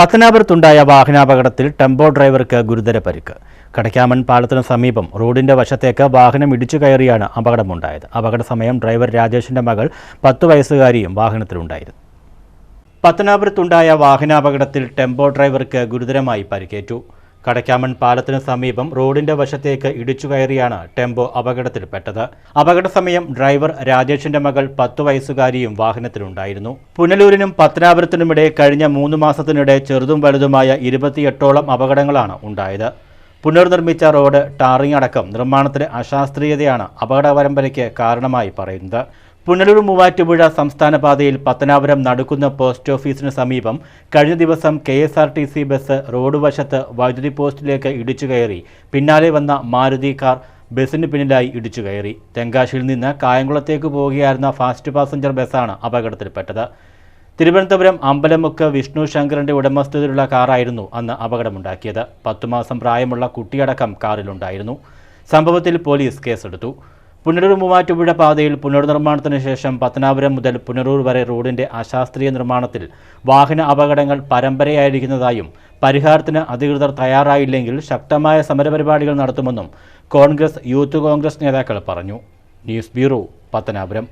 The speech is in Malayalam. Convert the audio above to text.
പത്തനാപുരത്തുണ്ടായ വാഹനാപകടത്തിൽ ടെമ്പോ ഡ്രൈവർക്ക് ഗുരുതര പരിക്ക്. കടയ്ക്കാമൺ പാലത്തിന് സമീപം റോഡിന്റെ വശത്തേക്ക് വാഹനം ഇടിച്ചു കയറിയാണ് അപകടമുണ്ടായത്. അപകട സമയം ഡ്രൈവർ രാജേഷിന്റെ മകൾ പത്തു വയസ്സുകാരിയും വാഹനത്തിലുണ്ടായിരുന്നു. പത്തനാപുരത്തുണ്ടായ വാഹനാപകടത്തിൽ ടെമ്പോ ഡ്രൈവർക്ക് ഗുരുതരമായി പരിക്കേറ്റു. കടയ്ക്കാമൺ പാലത്തിന് സമീപം റോഡിന്റെ വശത്തേക്ക് ഇടിച്ചു കയറിയാണ് ടെമ്പോ അപകടത്തിൽപ്പെട്ടത്. അപകട സമയം ഡ്രൈവർ രാജേഷിന്റെ മകൾ പത്തു വയസ്സുകാരിയും വാഹനത്തിലുണ്ടായിരുന്നു. പുനലൂരിനും പത്തനാപുരത്തിനുമിടെ കഴിഞ്ഞ മൂന്ന് മാസത്തിനിടെ ചെറുതും വലുതുമായ ഇരുപത്തിയെട്ടോളം അപകടങ്ങളാണ് ഉണ്ടായത്. പുനർനിർമ്മിച്ച റോഡ് ടാറിംഗ് അടക്കം നിർമ്മാണത്തിലെ അശാസ്ത്രീയതയാണ് അപകട പരമ്പരയ്ക്ക് കാരണമായി പറയുന്നത്. പുനലൂർ മൂവാറ്റുപുഴ സംസ്ഥാന പാതയിൽ പത്തനാപുരം നടുക്കുന്ന പോസ്റ്റ് ഓഫീസിന് സമീപം കഴിഞ്ഞ ദിവസം K S R T C bus road വശത്ത് വൈദ്യുതി പോസ്റ്റിലേക്ക് ഇടിച്ചു കയറി. പിന്നാലെ വന്ന മാരുതി കാർ ബസ്സിന് പിന്നിലായി ഇടിച്ചു കയറി. തെങ്കാശിയിൽ നിന്ന് കായംകുളത്തേക്ക് പോവുകയായിരുന്ന ഫാസ്റ്റ് പാസഞ്ചർ ബസ്സാണ് അപകടത്തിൽപ്പെട്ടത്. തിരുവനന്തപുരം അമ്പലമുക്ക് വിഷ്ണു ശങ്കറിന്റെ ഉടമസ്ഥതയിലുള്ള കാറായിരുന്നു അന്ന് അപകടമുണ്ടാക്കിയത്. പത്തു മാസം പ്രായമുള്ള കുട്ടിയടക്കം കാറിലുണ്ടായിരുന്നു. സംഭവത്തിൽ പോലീസ് കേസെടുത്തു. പുനരൂർ മൂവാറ്റുപുഴ പാതയിൽ പുനർനിർമ്മാണത്തിന് ശേഷം പത്തനാപുരം മുതൽ പുനരൂർ വരെ റോഡിന്റെ അശാസ്ത്രീയ നിർമ്മാണത്തിൽ വാഹന അപകടങ്ങൾ പരമ്പരയായിരിക്കുന്നതായും പരിഹാരത്തിന് അധികൃതർ തയ്യാറായില്ലെങ്കിൽ ശക്തമായ സമരപരിപാടികൾ നടത്തുമെന്നും കോൺഗ്രസ് യൂത്ത് കോൺഗ്രസ് നേതാക്കൾ പറഞ്ഞു. News bureau Pathanapuram.